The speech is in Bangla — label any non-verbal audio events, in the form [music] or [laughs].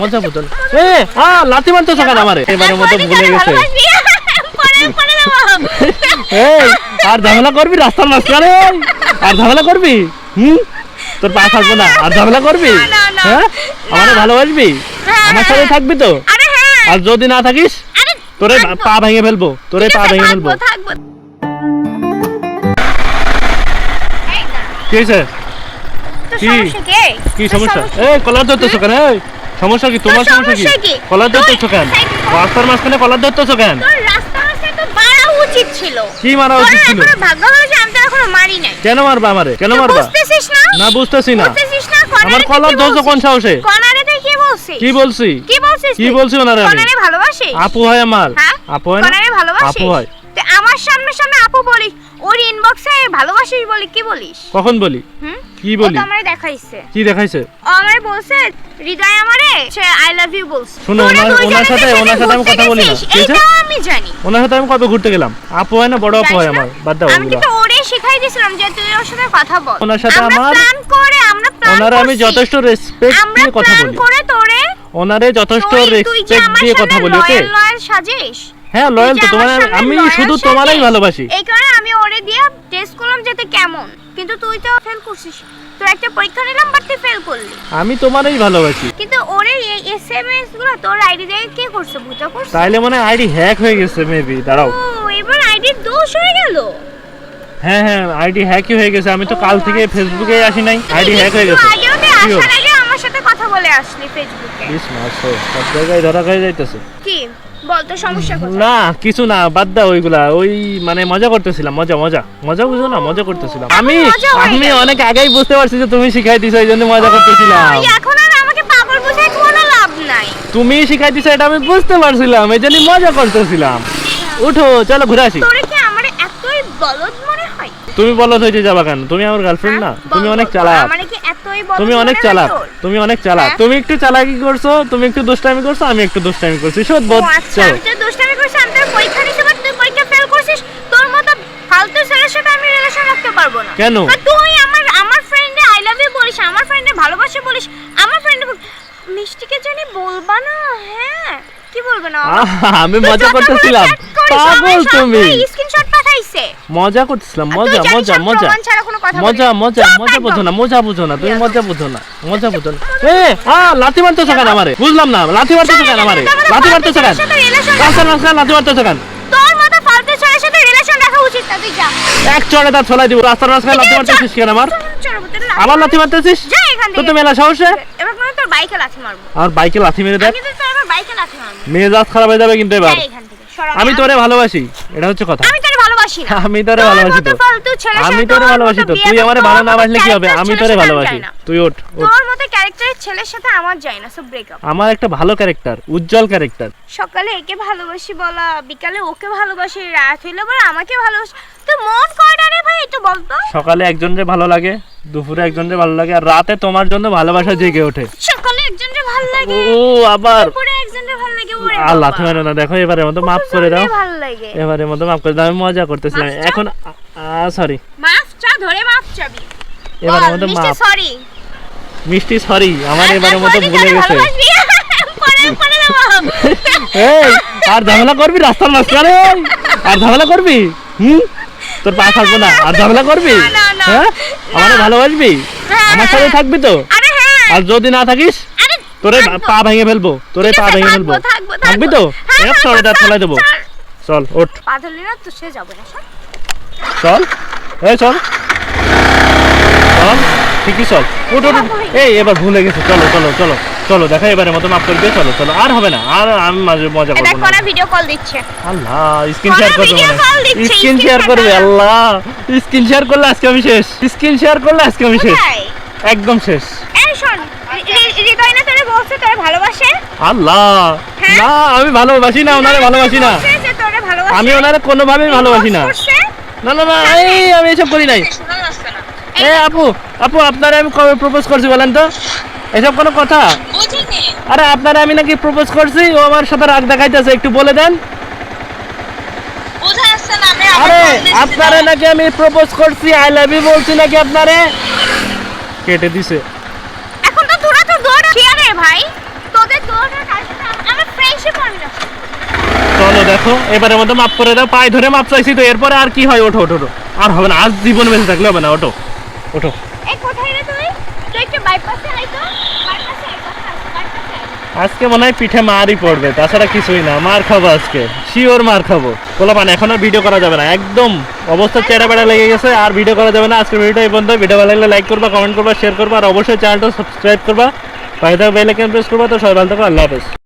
মজা বোতল এ আ লাথি মারতেছো কেন আমারে? এবারে মতো ভুলে গেছে। এই আর ঝামেলা করবি রাস্তার মাঝখানে? আর ঝামেলা করবি? হুম? তোর পা থাকব না। আর ঝামেলা করবি? হ্যাঁ? আমারে ভালোবাসবি? হ্যাঁ, আমার সাথে। থাকবি তো? আরে হ্যাঁ। আর যদি না থাকিস আরে তোরে পা ভেঙে ফেলব। তোরে পা ভেঙে ফেলব। কি হয়েছে কি? সমস্যা কি? কি সমস্যা এই কলার ধরতেছো কেন? এই সমস্যা কি? তোমার সমস্যা কি? কলার ধরতেছো কেন? রাস্তার মাঝখানে কলার ধরতেছো কেন? উচিত ছিল। কি মারা উচিত ছিল? ভাগ্য ভালো যে আমি এখনও মারি নাই। কেন মারবা আমারে? কেন মারবা? বুঝতেছিস না? না বুঝতেছি না। বুঝতেছিস না? আমার কলার ধরছো কোন বলছিস? সাহসে? তুই কি বলছিস? কি বলছি? কি বলছিস কি তুই? বলছি ওনারে আমি? কর্নারে ভালোবাসিস? আপু হয় আমার। হ্যাঁ? আপু হয় না? ভালোবাসিস? আপু হয় তুই আমার সামনে সামনে আপু বলিস ইনবক্সে ভালোবাসিস বলি কি বলিস? কখন বলি? কি বলি? তো আমারে দেখাইছে। কি দেখাইছে? ও আমারে বলছে হৃদয় আমারে সে আই লাভ ইউ বলছে। শোনো, ওনার- সাথে- ওনার সাথে আমি কথা বলি না। গেছিস, ঠিক আছে? আমি জানি। ওনার সাথে আমি কবে ঘুরতে গেলাম? আপু হয় না বড় আপু হয় আমার? বাদ দাও আমি। কিন্তু ওরে শিখাই দিয়েছিলাম যে তুই ওর সাথে কথা বল। ওনার সাথে আমার- প্ল্যান করে আমরা প্ল্যান ওনারে আমি যথেষ্ট রেসপেক্ট দিয়ে কথা বলি। করে তোরে ওনারে যথেষ্ট রেসপেক্ট দিয়ে কথা বলি ওকে? লয়াল সাজিস। হ্যাঁ লয়াল তো তোমার আমি শুধু তোমারই ভালোবাসি। এই কারণে আমি ওরে দিয়ে কিন্তু তুই তো ফেল করছিস। তোর একটা পরীক্ষা নিলাম বাট তুই ফেল করলি। আমি তোমারই ভালোবাসি। কিন্তু ওরে এই এসএমএসগুলো তোর আইডি দিয়ে কে করছে বুঝা করছে তাইলে মানে আইডি হ্যাক হয়ে গেছে মেবি দাঁড়াও। ও এবার আইডি দোষ হয়ে গেল? হ্যাঁ হ্যাঁ আইডি হ্যাকই হয়ে গেছে। আমি তো কাল থেকে আচ্ছা। ফেসবুকে আসি নাই। আইডি হ্যাক হয়ে গেছে। আগেও তুই আসার আগে বলে আসলি ফেসবুকে ইস মাসে সব জায়গায় ধরা খাই যাইতেছে। কি? বল তোর সমস্যা কোথায়? না কিছু না বাদ দাও ওইগুলা। ওই মানে মজা করতেছিলাম মজা মজা। মজা বুঝো না মজা করতেছিলাম। আমি মজা হয়ে আমি গেল। অনেক আগেই বুঝতে পারছি যে তুমি শিখাই দিছো এই জন্য মজা করতেছিলাম। ওই এখন আর আমাকে পাগল বুঝায় কোনো লাভ নাই। তুমি শিখাই দিছো এটা আমি বুঝতে পারছিলাম এই জন্য মজা করতেছিলাম। উঠো চলো ঘুরে আসি। তোরে কি আমার এতই বলদ তুমি বলো হইতে যাবা কেন? তুমি আমার গার্লফ্রেন্ড না? হ্যাঁ? তুমি অনেক চালাক। তুমি অনেক মনে চালাক। তুমি অনেক চালাক। হ্যাঁ? তুমি একটু চালাকি করছ তুমি একটু দুষ্টামি করছ আমি একটু দুষ্টামি করছি। বোধ আচ্ছা চলো। তো দুষ্টামি করছি আমি পরীক্ষা পারি তুই পরীক্ষা ফেল করছিস তোর মতো ফালতু ছেলের সাথে আমি রিলেশন রাখতে পারব না। কেন? তুই আমার আমার ফ্রেন্ডে আই লাভ ইউ বলিস আমার ফ্রেন্ডে ভালোবাসি বলিস আমার ফ্রেন্ডে মিষ্টিকে জানি বলবা না হ্যাঁ। কি বলবে না? আমি মজা করতেছিলাম। পাগল তুমি। স্ক্রিনশট পাঠাইছে। মজা করতেছিলাম মজা মজা মজা। মজা মজা মজা। বুঝো না মজা বুঝো না তুমি মজা বুঝো না মজা বুঝো না। এ আ লাথি মারতেছো কেন আমারে বুঝলাম না লাথি মারতেছো কেন আমারে লাথি মারতেছো কেন সাথে relation রাস্তার মাঝখানে লাথি মারতেছো কেন তোর মতো ফালতু ছেলের সাথে রিলেশন রাখা উচিত না তুই যা। এক চড়ে তার ছলাই দিব রাস্তার মাঝখানে লাথি মারতেছিস কেন আমার? লাথি আবার লাথি মারতেছিস? যা এখান তো থেকে। তুমি এলা সাহসে এবার তোর বাইকে লাথি মারবো। আমার বাইকে লাথি মেরে দেখ। আমি তো তোর বাইকে লাথি মারবো। মেজাজ খারাপ হয়ে যাবে কিন্তু এবার। আমি তোরে ভালোবাসি এটা হচ্ছে কথা। আমি তোরে ভালোবাসি না। আমি তোরে ভালোবাসি তো। আমি তোরে ভালোবাসি তো। তুই আমারে ভালো না বাসলে কি হবে? আমি তোরে ভালোবাসি। তুই ওঠ তোর মতো ক্যারেক্টারের ছেলের সাথে আমার যায় না সব ব্রেকআপ আমার একটা ভালো ক্যারেক্টার উজ্জ্বল ক্যারেক্টার সকালে একে ভালোবাসি বলা বিকালে ওকে ভালোবাসি রাত হইলে আবার আমাকে ভালোবাসি। তো মন কয়টা রে ভাই একটু বলতো সকালে একজনের ভালো লাগে দুপুরে একজনের ভালো লাগে আর রাতে তোমার জন্য ভালোবাসা জেগে ওঠে। সকালে একজনের ভালো লাগে। ও আবার। আর লাথি না দেখো এবারে মতো মাফ করে দাও। এবারে মতো মাফ করে দাও আমি মজা চাও? এখন সরি মাফ চা ধরে মাফ চাবি এবারে মতো মাফ। সরি মিষ্টি সরি আমার এবারে মতো ভুলে গেছে। পরে পরে দেবো। [laughs] এই আর ঝামেলা করবি রাস্তার মাঝখানে? আর ঝামেলা করবি? হুম? তোর পা থাকব না। আর ঝামেলা করবি? না, না, না। হ্যাঁ? আমারে ভালোবাসবি? হ্যাঁ, আমার সাথে হ্যাঁ। থাকবি তো? আরে হ্যাঁ। আর যদি না থাকিস? তোরে পা ভেঙে ফেলব তোরে পা ভেঙে ফেলব। থাকবি তো? হ্যাঁ, এক থাকব, চড়টা চল, ফেলাই দেবো। চল। ওঠ। পা ধরলি না তো সে যাবে না সর। চল। এই চল। চল। ঠিকই চল। উঠ উঠ। এই এবার ভুলে গেছে। চলো চলো চলো চলো দেখা এবারে মতো মাফ করে দিয়ে চলো চলো। আর হবে না আর আমি মাঝে মজা করব না। করা ভিডিও কল দিচ্ছে। আল্লাহ স্ক্রিন শেয়ার করবে মানে স্ক্রিন শেয়ার করবে আল্লাহ। স্ক্রিন শেয়ার করলে আজকে আমি শেষ। স্ক্রিন শেয়ার করলে আজকে আমি শেষ। একদম শেষ। এই শোন হৃদয় না তোরে বলছে তোরে ভালোবাসে আল্লাহ। হ্যাঁ? না আমি ভালোবাসি না ওনারে ভালোবাসি না। আমি ওনারে কোনোভাবেই ভালোবাসি না। না না না এই আমি এসব করি নাই। এ আপু আপু আপনারে আমি কবে প্রপোজ করছি বলেন তো? এসব কোনো কথা? আরে আপনারে আমি নাকি প্রপোজ করছি ও আমার সাথে রাগ দেখাইতেছে একটু বলে দেন। আরে আপনারে নাকি আমি প্রপোজ করছি আই লাভ ইউ বলছি নাকি আপনারে? কেটে দিছে এখন তো তোরা তো দৌড় চেয়ারে ভাই তোদের তো চলো দেখো এবারের মতো মাপ করে দাও পায়ে ধরে মাপ চাইছি তো এরপরে আর কি হয়? ওঠো ওঠো আর হবে না আজ জীবন বেঁচে থাকলে হবে না ওঠো। ওঠো। আজকে মনে হয় পিঠে মারই পড়বে তাছাড়া কিছুই না মার খাব আজকে। শিওর মার খাব। বলো মানে এখন আর ভিডিও করা যাবে না একদম অবস্থা চেরা বেড়া লেগে গেছে আর ভিডিও করা যাবে না। আজকের ভিডিওটা এই পর্যন্ত ভিডিও ভালো লাগলে লাইক করবা কমেন্ট করবা শেয়ার করবা আর অবশ্যই চ্যানেলটা সাবস্ক্রাইব করবা। পাশে থাকা বেল আইকন প্রেস করবা তো সবাই ভালো থাকো আল্লাহ হাফেজ